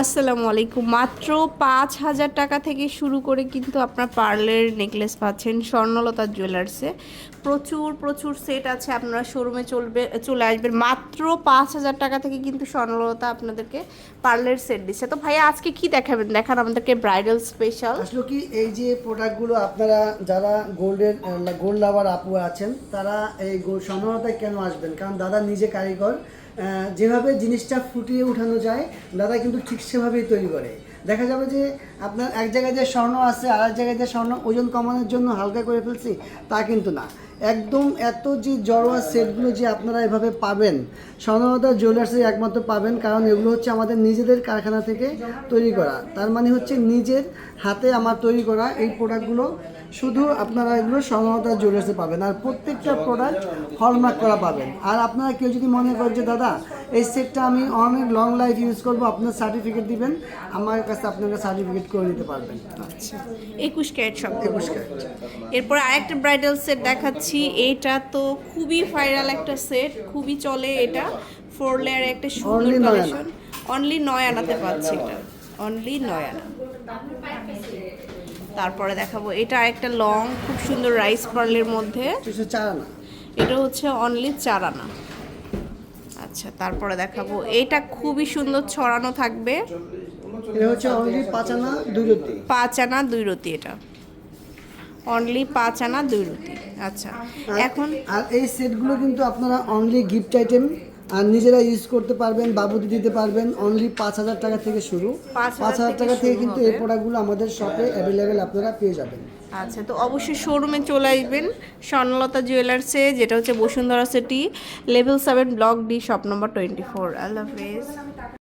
আসসালামু আলাইকুম। মাত্র পাঁচ হাজার টাকা থেকে শুরু করে কিন্তু আপনার পার্লের নেকলেস পাচ্ছেন স্বর্ণলতা জুয়েলার্সে প্রচুর প্রচুর সেট আছে আপনারা শোরুমে চলবে, চলে আসবেন। মাত্র পাঁচ হাজার টাকা থেকে কিন্তু স্বর্ণলতা আপনাদেরকে পার্লের সেট দিচ্ছে। তো ভাইয়া, আজকে কি দেখাবেন? দেখান আমাদেরকে ব্রাইডাল স্পেশাল আসলে কি এই যে প্রোডাক্টগুলো আপনারা যারা গোল্ডের গোল্ড লাভার আপু আছেন, তারা এই স্বর্ণলতায় কেন আসবেন? কারণ দাদা নিজে কারিগর যেভাবে জিনিসটা ফুটিয়ে উঠানো যায়, দাদা কিন্তু ঠিক সেভাবেই তৈরি করে। দেখা যাবে যে আপনার এক জায়গায় যে স্বর্ণ আছে আর এক জায়গায় যে স্বর্ণ ওজন কমানোর জন্য হালকা করে ফেলছি, তা কিন্তু না। একদম এত যে জড়োয়া সেটগুলো যে আপনারা এভাবে পাবেন স্বর্ণলতা জুয়েলার্সে একমাত্র পাবেন কারণ এগুলো হচ্ছে আমাদের নিজেদের কারখানা থেকে তৈরি করা। তার মানে হচ্ছে নিজের হাতে আমার তৈরি করা এই প্রোডাক্টগুলো শুধু আপনারা এগুলো স্বর্ণলতা জুয়েলার্সে পাবেন। আর প্রত্যেকটা প্রোডাক্ট হলমার্ক করা পাবেন। আর আপনারা কেউ যদি মনে করেন যে দাদা এই সেটটা আমি অনেক লং লাইফ ইউজ করব আপনার সার্টিফিকেট দিবেন আমার কাছে আপনারা সার্টিফিকেট করে নিতে পারবেন। আচ্ছা। একুশ ক্যারেট সব। একুশ ক্যারেট। এরপর আরেকটা ব্রাইডাল সেট দেখাচ্ছি। এটা তো খুবই ভাইরাল একটা সেট খুবই চলে এটা। ফোর লেয়ার একটা সুন্দর কালেকশন অনলি নয় আনাতে পাচ্ছি এটা। অনলি নয় আনা। তারপরে দেখাবো। এটা একটা লং খুব সুন্দর রাইস পার্লের মধ্যে। এটা হচ্ছে অনলি চার আনা। আচ্ছা তারপরে দেখাবো। এটা খুবই সুন্দর ছড়ানো থাকবে। এটা হচ্ছে অনলি পাঁচানা দুই রতি পাঁচ আনা দুই রতি এটা। অনলি পাঁচ আনা দুই রুটি। আচ্ছা এখন আর এই সেটগুলো কিন্তু আপনারা অনলি গিফট আইটেম আর নিজেরা ইউজ করতে পারবেন বাবুদি দিতে পারবেন অনলি পাঁচ হাজার টাকা থেকে শুরু। পাঁচ হাজার টাকা থেকে কিন্তু। এই প্রোডাক্টগুলো আমাদের শপে অ্যাভেলেবেল আপনারা পেয়ে যাবেন। আচ্ছা তো অবশ্যই শোরুমে চলে আসবেন স্বর্ণলতা জুয়েলার্সে যেটা হচ্ছে Bashundhara city level seven block D shop number twenty four আল্লাহ হাফেজ।